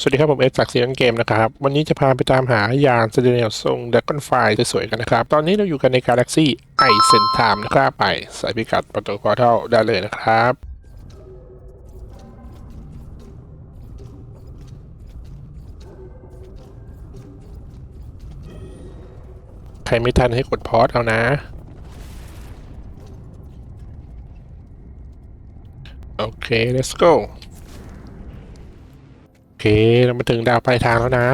สวัสดีครับ ผมเอสจากซีนันเกมนะครับ วันนี้จะพาไปตามหายานเซเดเนียลทรงดักกอนไฟสวยๆกันนะครับ ตอนนี้เราอยู่กันในกาแล็กซี่ไอเซนทามนะครับ ไปใส่พิกัดประตูพอร์ทัลได้เลยนะครับ ใครไม่ทันให้กดพอสเอานะ โอเค let's go โอ เคเรามาถึงดาวปลายทางแล้วนะ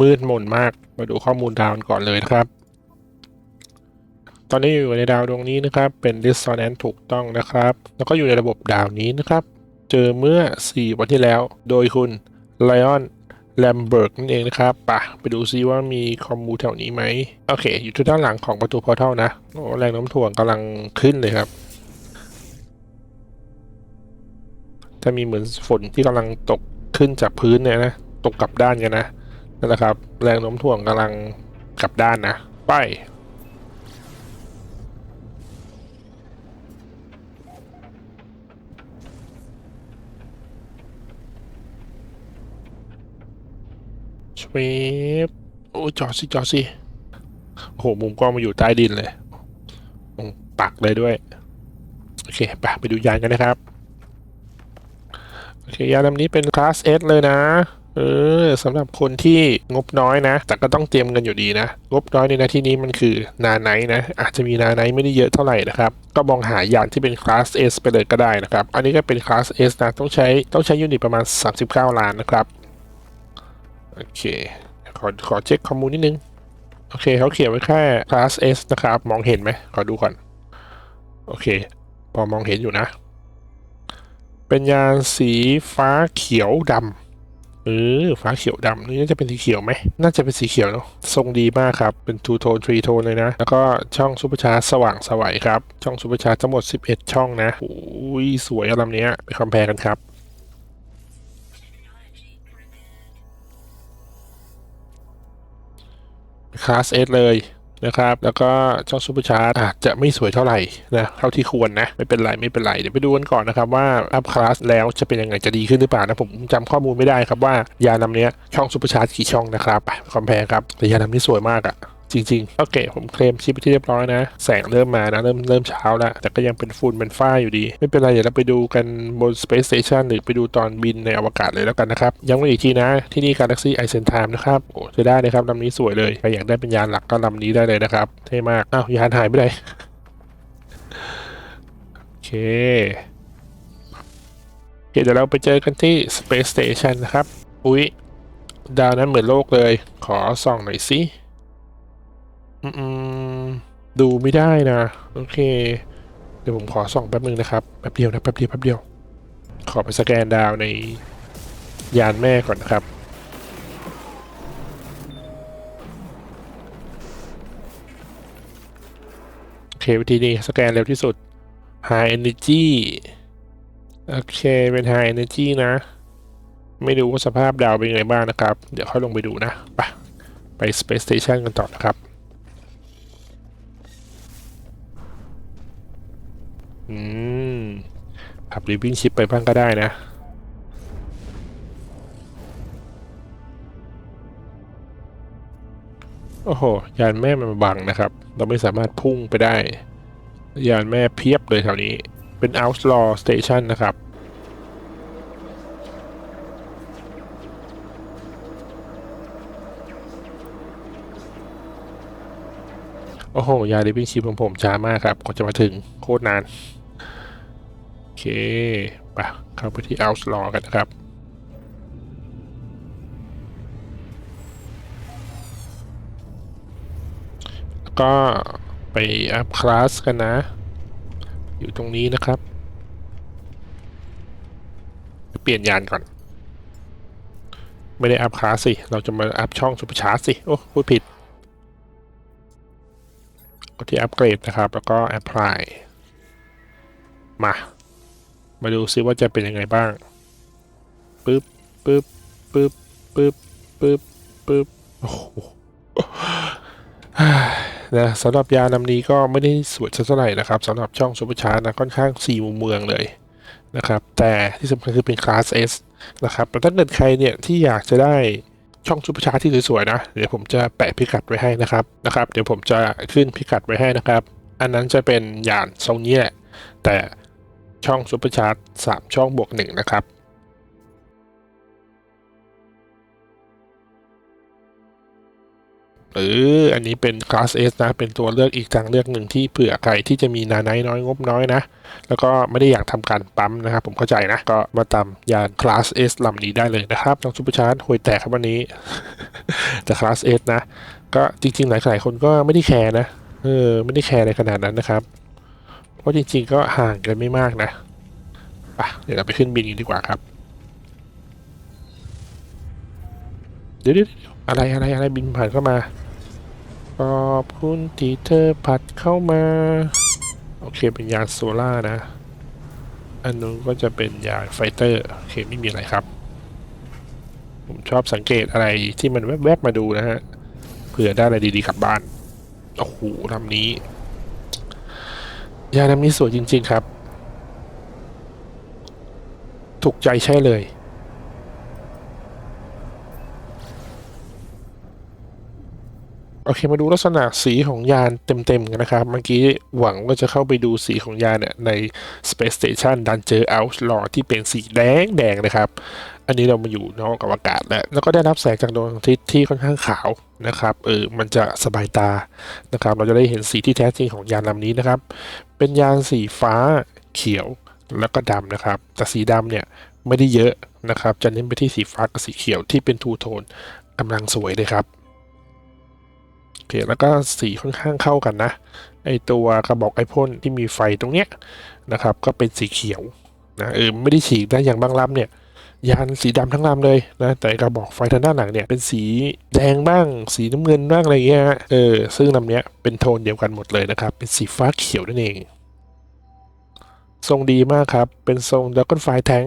มืดมนมากมาดูข้อมูลดาวก่อนเลยนะครับ ตอนนี้อยู่ในดาวดวงนี้นะครับ เป็น dissonance ถูกต้องนะครับ แล้วก็อยู่ในระบบดาวนี้นะครับ เจอเมื่อ 4 วันที่แล้ว โดยคุณ Lion Lambert นั่นเองนะครับปะไปดูซิว่ามีคอมมูแถวนี้ไหมโอเค อยู่ที่ด้านหลังของประตูพอร์ทัลนะโอ้แรงโน้มถ่วงกำลังขึ้นเลยครับ จะมีเหมือนฝนที่กำลังตก ขึ้นจากพื้นเนี่ยนะตกกลับด้านกันนะนั่นแหละครับ แรงโน้มถ่วงกำลังกลับด้านนะไปชวบโอ้จอดสิจอดสิโอ้โหมุมกล้องมาอยู่ใต้ดินเลยอืมปักเลยด้วย โอเคไปไปดูยานกันนะครับ โอเคยาลำนี้เป็นคลาส S เลยนะเออสำหรับคนที่งบน้อยนะ แต่ก็ต้องเตรียมเงินอยู่ดีนะ งบน้อยในนาที่นี้มันคือนาไนนะ อาจจะมีนาไนไม่ได้เยอะเท่าไหร่นะครับ ก็มองหายานที่เป็นคลาส S ไปเลยก็ได้นะครับ อันนี้ก็เป็นคลาส S นะ ต้องใช้ต้องใช้ยูนิตประมาณ 39 ล้านนะครับ โอเค ขอขอเช็คข้อมูลนิดนึง โอเคเขาเขียนไว้แค่ class S นะครับ มองเห็นไหมขอดูก่อน โอเค พอมองเห็นอยู่นะ เป็นยานสีฟ้าเขียวดำเออฟ้าเขียวดำนี่น่าจะเป็นสีเขียวไหมน่าจะเป็นสีเขียวเนาะทรงดีมากครับ เป็น two tone three tone เลยนะ แล้วก็ช่องซูเปอร์ชาร์จสว่างสวัยครับ ช่องซูเปอร์ชาร์จทั้งหมด 11 ช่องนะโอ้ยสวยอะลำเนี้ยไปคอมเพลกันครับคลาส S เลย นะครับ แล้วก็ช่องซูเปอร์ชาร์จอาจจะไม่สวยเท่าไหร่นะเท่าที่ควรนะ ไม่เป็นไรไม่เป็นไร เดี๋ยวไปดูกันก่อนนะครับว่าอัพคลาสแล้วจะเป็นยังไงจะดีขึ้นหรือเปล่านะผมจำข้อมูลไม่ได้ครับว่ายานำเนี้ยช่องซูเปอร์ชาร์จกี่ช่องนะครับคอมเพลครับแต่ยานำนี้สวยมากอะ จริงๆโอเคผมเคลมชิปไปที่เรียบร้อยนะ แสงเริ่มมานะ เริ่มเริ่มเช้าแล้ว แต่ก็ยังเป็นฝุ่นเป็นฝ้าอยู่ดี ไม่เป็นไร เดี๋ยวเราไปดูกันบน Space Station หรือไปดูตอนบินในอวกาศเลยแล้วกันนะครับ ย้ำกันอีกทีนะ ที่นี่ Galaxy i c e n t i m e นะครับ โอ้จะได้เลยครับลำนี้สวยเลยใครอยากได้เป็นยานหลักก็ลำนี้ได้เลยนะครับ เท่มาก อ้าวยานหายไปไหนโอเคเคเดี๋ยวเราไปเจอกันที่ Space Station นะครับ อุ๊ย ดาวนั้นเหมือนโลกเลย ขอส่องหน่อยสิ ดูไม่ได้นะ โอเค เดี๋ยวผมขอส่องแป๊บนึงนะครับ แป๊บเดียวนะ แป๊บเดียว แป๊บเดียว ขอไปสแกนดาวในยานแม่ก่อนนะครับ โอเค วิธีนี้สแกนเร็วที่สุด High Energy โอเค เป็น High Energy นะ ไม่รู้ว่าสภาพดาวเป็นไงบ้างนะครับ เดี๋ยวค่อยลงไปดูนะ ไป ไป Space Station กันต่อนะครับ อืมขับรีวิ่งชิปไปบ้างก็ได้นะ โอ้โห ยานแม่มันบังนะครับ เราไม่สามารถพุ่งไปได้ ยานแม่เพียบเลยแถวนี้ เป็น outlaw station นะครับ โอ้โห ยาลิฟวิ่งชิปของผมช้ามากครับกว่าจะมาถึงโคตรนาน โอเคไปเข้าไปที่ Outlaw กันนะครับ แล้วก็ไปอัพคลาสกันนะ อยู่ตรงนี้นะครับ เปลี่ยนยานก่อน ไม่ได้อัพคลาสสิ เราจะมาอัพช่องซูเปอร์ชาร์จสิ โอ้พูดผิด ที่อัปเกรดนะครับ แล้วก็ apply มา มาดูซิว่าจะเป็นยังไงบ้างปึ๊บปึ๊บปึ๊บปึ๊บปึ๊บปึ๊บโอ้โหนะสำหรับยานลำนี้ก็ไม่ได้สวยสักเท่าไหร่นะครับสำหรับช่องซูเปอร์ชาร์จนะค่อนข้างสี่มุมเมืองเลยนะครับ แต่ที่สำคัญคือเป็นคลาส S นะครับแต่ถ้าเกิดใครเนี่ยที่อยากจะได้ ช่องซูเปอร์ชาร์จที่สวยๆนะ เดี๋ยวผมจะแปะพิกัดไว้ให้นะครับนะครับ เดี๋ยวผมจะขึ้นพิกัดไว้ให้นะครับ อันนั้นจะเป็นยานทรงนี้แหละแต่ช่องซูเปอร์ชาร์จสามช่องบวกหนึ่งนะครับ หรืออันนี้เป็น Class S นะ เป็นตัวเลือกอีกทางเลือกหนึ่งที่เผื่อใครที่จะมีนาไนน้อยงบน้อยนะ แล้วก็ไม่ได้อยากทำการปั๊มนะครับ ผมเข้าใจนะ ก็มาตามยาน Class S ลำนี้ได้เลยนะครับน้องซูเปอร์ชาร์จห่วยแตกครับวันนี้ แต่ Class S นะ ก็จริงๆ หลายๆคนก็ไม่ได้แคร์นะ เออ ไม่ได้แคร์ในขนาดนั้นนะครับ เพราะจริง ๆ ก็ห่างกันไม่มากนะไปเดี๋ยวเราไปขึ้นบินกันดีกว่าครับเดี๋ยวๆอะไรอะไรอะไรบินผ่านเข้ามา ขอบคุณที่เธอผัดเข้ามา โอเคเป็นยาโซล่าร์นะ อันนู้นก็จะเป็นยาไฟเตอร์ โอเคไม่มีอะไรครับ ผมชอบสังเกตอะไรที่มันแวบๆมาดูนะฮะ เผื่อได้อะไรดีๆกลับบ้าน โอ้โหลำนี้ ยานลำนี้สวยจริง ๆครับ ถูกใจใช่เลย โอเคมาดูลักษณะสีของยานเต็มๆกันนะครับ เมื่อกี้หวังว่าจะเข้าไปดูสีของยานเนี่ยใน Space Station ดันเจอ Outlaw ที่เป็นสีแดงแดงนะครับ อันนี้เรามาอยู่นอกอากาศแล้วแล้วก็ได้รับแสงจากดวงอาทิตย์ที่ค่อนข้างขาวนะครับเออมันจะสบายตานะครับ เราจะได้เห็นสีที่แท้จริงของยานลำนี้นะครับ เป็นยานสีฟ้าเขียวแล้วก็ดำนะครับ แต่สีดำเนี่ยไม่ได้เยอะนะครับ จะเน้นไปที่สีฟ้ากับสีเขียวที่เป็นทูโทนกำลังสวยเลยครับ อเคแล้วก็สีค่อนข้างเข้ากันนะ ไอตัวกระบอกไอพ่นที่มีไฟตรงเนี้ยนะครับ ก็เป็นสีเขียวนะเออไม่ได้ฉีกนะอย่างบางลำเนี่ยยานสีดำทั้งลำเลยนะแต่กระบอกไฟทางด้านหลังเนี่ยเป็นสีแดงบ้าง สีน้ำเงินบ้างอะไรเงี้ยเออซึ่งลำเนี้ยเป็นโทนเดียวกันหมดเลยนะครับ เป็นสีฟ้าเขียวนั่นเอง ทรงดีมากครับ เป็นทรงดักก้นไฟแท้ง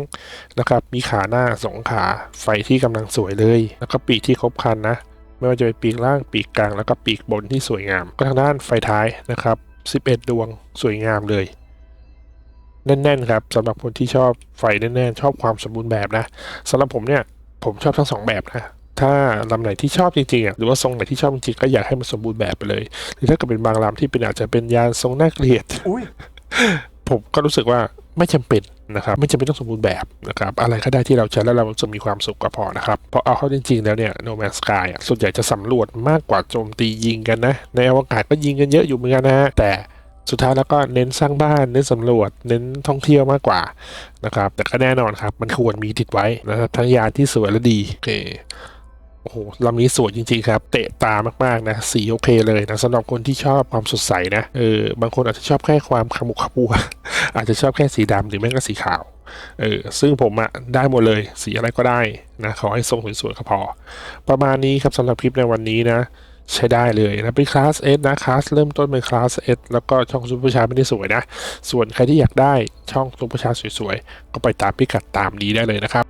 นะครับ มีขาหน้าสองขาไฟที่กำลังสวยเลย แล้วก็ปีกที่ครบคันนะ ไม่ว่าจะเป็นปีกล่างปีกกลางแล้วก็ปีกบนที่สวยงาม ก็ทางด้านไฟท้ายนะครับ 11 ดวงสวยงามเลย แน่นๆครับสำหรับคนที่ชอบไฟแน่นๆ ชอบความสมบูรณ์แบบนะสำหรับผมเนี่ยผมชอบทั้งสองแบบนะถ้าลำไหนที่ชอบจริงๆอะหรือว่าทรงไหนที่ชอบจริงๆก็อยากให้มันสมบูรณ์แบบไปเลย หรือถ้าเกิดเป็นบางลำที่เป็นอาจจะเป็นยานทรงน่าเกลียดอุ้ยผมก็รู้สึกว่าไม่จำเป็น นะครับไม่จำเป็นต้องสมบูรณ์แบบนะครับอะไรก็ได้ที่เราใช้แล้วเราจะมีความสุขก็พอนะครับเพราะเอาเข้าจริงๆแล้วเนี่ย No Man's Sky อะส่วนใหญ่จะสำรวจมากกว่าโจมตียิงกันนะ ในอวกาศก็ยิงกันเยอะอยู่เหมือนกันนะฮะแต่สุดท้ายแล้วก็เน้นสร้างบ้านเน้นสำรวจ เน้นท่องเที่ยวมากกว่านะครับแต่ก็แน่นอนครับ มันควรมีติดไว้นะครับทั้งยานที่สวยและดีโอเคโอ้โหลำนี้สวยจริงๆครับ เตะตามากๆนะสีโอเคเลยนะสำหรับคนที่ชอบความสดใสนะเออบางคนอาจจะชอบแค่ความขมุกขมัว อาจจะชอบแค่สีดำหรือไม่ก็สีขาว เออ ซึ่งผมอะได้หมดเลย สีอะไรก็ได้นะ ขอให้ทรงสวยๆก็พอ ประมาณนี้ครับสำหรับคลิปในวันนี้นะ ใช้ได้เลยนะ เป็นคลาส S นะ คลาสเริ่มต้นเป็นคลาส S แล้วก็ช่องซูเปอร์ชาร์ไม่ได้สวยนะ ส่วนใครที่อยากได้ช่องซูเปอร์ชาร์สวยๆ ก็ไปตามพิกัดตามนี้ได้เลยนะครับ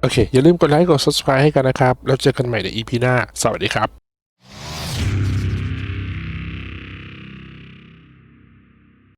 โอเค อย่าลืมกดไลค์ กด subscribe ให้กันนะครับ แล้วเจอกันใหม่ใน EP หน้า สวัสดีครับ